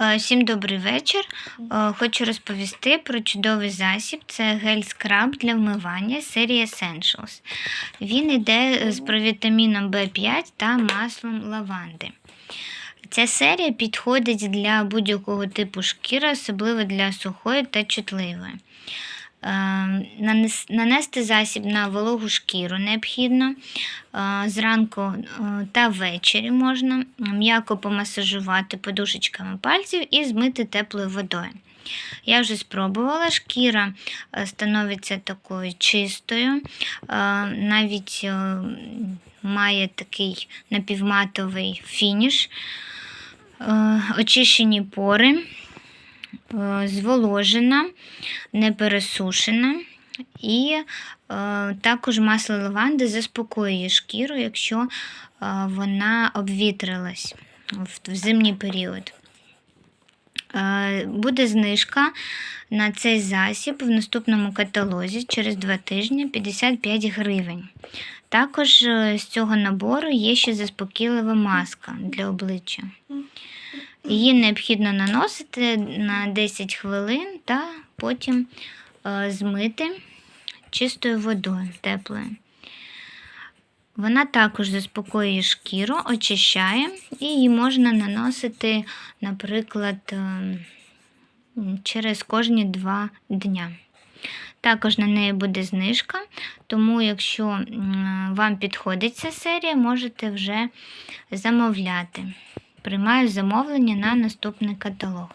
Е, Всім добрий вечір. Е, Хочу розповісти про чудовий засіб. Це гель-скраб для вмивання серії Essentials. Він йде з провітаміном В5 та маслом лаванди. Ця серія підходить для будь-якого типу шкіри, особливо для сухої та чутливої. Е, нанес- Нанести засіб на вологу шкіру необхідно. Е, Зранку е, та ввечері можна м'яко помасажувати подушечками пальців і змити теплою водою. Я вже спробувала, шкіра становиться такою чистою, навіть має такий напівматовий фініш, очищені пори, зволожена, не пересушена. І е, також масло лаванди заспокоює шкіру, якщо е, вона обвітрилась в, в зимній період. Е, буде знижка на цей засіб в наступному каталозі через 2 тижні 55 гривень. Також е, з цього набору є ще заспокійлива маска для обличчя. Її необхідно наносити на 10 хвилин та потім е, змити чистою водою теплою. Вона також заспокоює шкіру, очищає, і її можна наносити, наприклад, е, через кожні два дня. Також на неї буде знижка, тому якщо вам підходить ця серія, можете вже замовляти. Приймаю замовлення на наступний каталог.